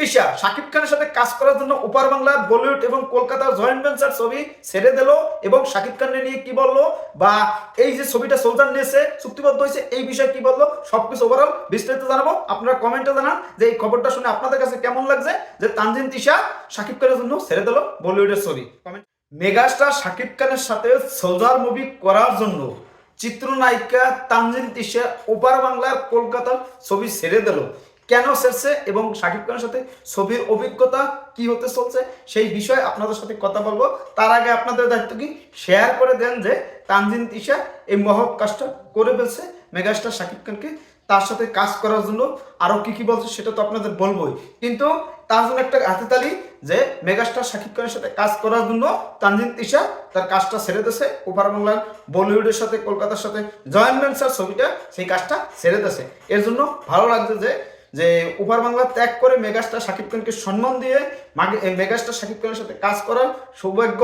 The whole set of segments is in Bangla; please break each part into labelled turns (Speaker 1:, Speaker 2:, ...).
Speaker 1: তিশা শাকিব খানের সাথে কাজ করার জন্য উপার বাংলার বলিউড এবং কলকাতার জয়েন্ট ভেঞ্চার ছবি ছেড়ে দিল এবং শাকিব খানকে নিয়ে কি বলল? বা এই যে ছবিটা সোলজার নিয়েছে, চুক্তিবদ্ধ হয়েছে, এই বিষয়ে কি বলল? সবকিছু ওভারঅল বিস্তারিত জানাব। আপনারা কমেন্টে জানান যে এই খবরটা শুনে আপনাদের কাছে কেমন লাগছে? যে তানজিন তিশা শাকিব খানের জন্য ছেড়ে দিল বলিউডের ছবি। মেগাস্টার শাকিব খানের সাথে সোলজার মুভি করার জন্য চিত্রনায়িকা তানজিন তিশা ওপার বাংলার কলকাতার ছবি ছেড়ে দিল। কেন সেরছে এবং শাকিব খানের সাথে ছবির অভিজ্ঞতা কি হতে চলছে সেই বিষয়ে আপনাদের সাথে কথা বলব। তার আগে আপনাদের দায়িত্ব কি? শেয়ার করে দেন যে তানজিন তিশা এই মহৎ কাজটা করে ফেলছে মেগাস্টার শাকিব খানকে। তার সাথে কাজ করার জন্য আরও কি কি বলছে সেটা তো আপনাদের বলবোই। কিন্তু তার জন্য একটা হাতে তালি যে মেগাস্টার শাকিব খানের সাথে কাজ করার জন্য তানজিন তিশা তার কাজটা ছেড়ে দিয়েছে। ওপার বাংলার বলিউডের সাথে, কলকাতার সাথে, জয়েন্ট ভেঞ্চার ছবিটা সেই কাজটা ছেড়ে দিয়েছে। এর জন্য ভালো লাগছে যে যে ওপার বাংলা ত্যাগ করে মেগাস্টার শাকিব খানকে সম্মান দিয়ে মেগাস্টার শাকিব খানের সাথে কাজ করার সৌভাগ্য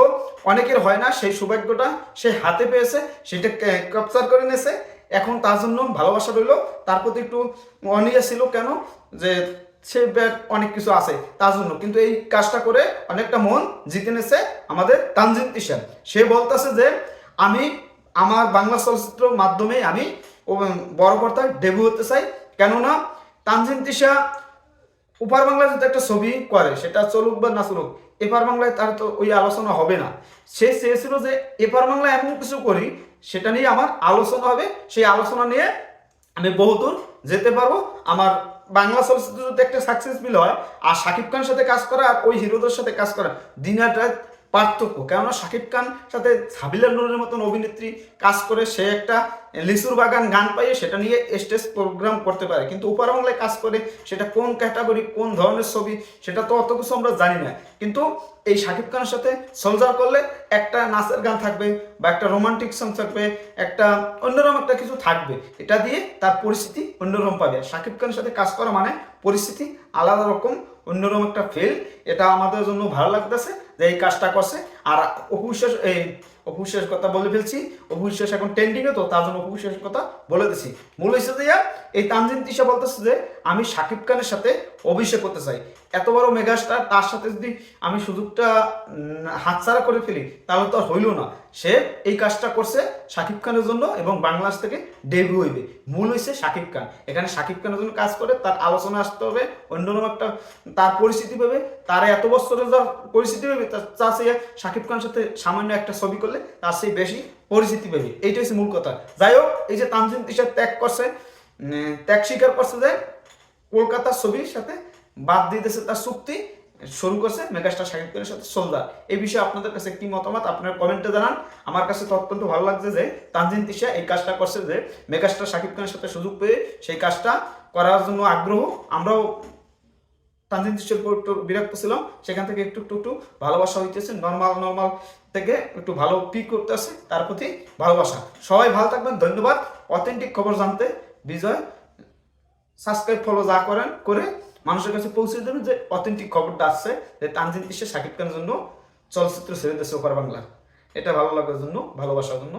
Speaker 1: অনেকের হয় না। সেই সৌভাগ্যটা সে হাতে পেয়েছে, সেটা ক্যাপচার করে নিয়েছে। এখন তার জন্য ভালোবাসা রইল। তার প্রতি একটু অনিয়া ছিল কেন? যে সে অনেক কিছু আছে তার জন্য। কিন্তু এই কাজটা করে অনেকটা মন জিতে নিয়েছে আমাদের তানজিন তিশান সে বলতেছে যে, আমি আমার বাংলা চলচ্চিত্র মাধ্যমে আমি বড় পর্দায় ডেবু হতে চাই। কেননা তানজিন তিশা উপার বাংলায় যদি একটা ছবি করে, সেটা চলুক বা না চলুক, এপার বাংলায় তার তো ওই আলোচনা হবে না। সে চেয়েছিল যে এপার বাংলায় এমন কিছু করি, সেটা নিয়ে আমার আলোচনা হবে। সেই আলোচনা নিয়ে আমি বহুদূর যেতে পারব। আমার বাংলা চলচ্চিত্র যদি একটা সাকসেসফুল হয়, আর শাকিব খানের সাথে কাজ করা, আর ওই হিরোদের সাথে কাজ করা দিন আর রাত পার্থক্য। কেননা শাকিব খান সাথে সাবিলা নুরের মতন অভিনেত্রী কাজ করে, সে একটা লিচুর বাগান গান পাইয়ে সেটা নিয়ে স্টেজ প্রোগ্রাম করতে পারে। কিন্তু উপর বাংলায় কাজ করে, সেটা কোন ক্যাটাগরি, কোন ধরনের ছবি, সেটা তো অত কিছু আমরা জানি না। কিন্তু এই শাকিব খানের সাথে সোলজার করলে একটা নাচের গান থাকবে বা একটা রোমান্টিক সং থাকবে, একটা অন্যরকম একটা কিছু থাকবে। এটা দিয়ে তার পরিস্থিতি অন্যরকম পাবে। শাকিব খানের সাথে কাজ করা মানে পরিস্থিতি আলাদা রকম, অন্যরকম একটা ফেল এটা আমাদের জন্য ভালো লাগতেছে যে এই কাজটা করছে। আর অপুশ্বাস এই অপুশ্বাসের কথা বলে ফেলছি। অপুশ্বাস এখন ট্রেন্ডিংয়ে তো, তার জন্য অপুশ্বাসের কথা বলে দিছি। মূল হিসেবে এই তানজিন তিশা বলতেছে যে, আমি সাকিব খানের সাথে অভিষেক করতে চাই। এত বড় মেগাস্টার, তার সাথে যদি আমি সুযোগটা হাতছাড়া করে ফেলি, তাহলে তো আর হইল না। সে এই কাজটা করছে শাকিব খানের জন্য এবং বাংলাদেশ থেকে ডেবিউ হইবে। মূল হয়েছে শাকিব খান। এখানে শাকিব খানের জন্য কাজ করে, তার আলোচনা আসতে হবে, অন্যরকম একটা তার পরিস্থিতি পাবে তার এত বছরের যা পরিস্থিতি পাবে তার সে শাকিব খানের সাথে সামান্য একটা ছবি করলে, তার সেই বেশি পরিস্থিতি পাবে এইটাই হচ্ছে মূল কথা। যাই হোক, এই যে তানজিন তিশা ত্যাগ করছে ত্যাগ স্বীকার করছে যে কলকাতার ছবির সাথে বাদ দিতেছে তার চুক্তি, শুরু করছে মেগাস্টার শাকিব খানের সাথে সোলদার এই বিষয়ে আপনাদের কাছে কি মতামত? আপনারা কমেন্টে জানান। আমার কাছে তো অত্যন্ত ভালো লাগছে যে তানজিন তিশা এই কাজটা করছে যে মেগাস্টার শাকিব খানের সাথে সুযোগ পেয়ে সেই কাজটা করার জন্য আগ্রহ। আমরাও তানজিন তিশার উপর একটু বিরক্ত ছিলাম। সেখান থেকে একটু একটু একটু ভালোবাসা হইতেছে। নর্মাল নর্মাল থেকে একটু ভালো পিক করতে আসে তার প্রতি ভালোবাসা। সবাই ভালো থাকবেন। ধন্যবাদ। অথেন্টিক খবর জানতে বিজয় সাবস্ক্রাইব ফলো যা করেন করে মানুষের কাছে পৌঁছে দেবেন যে অথেন্টিক খবরটা আসছে যে তানজিন ইসে শাকিব খানের জন্য চলচ্চিত্র ছেড়ে দেশে ওপার বাংলা। এটা ভালো লাগার জন্য, ভালোবাসার জন্য।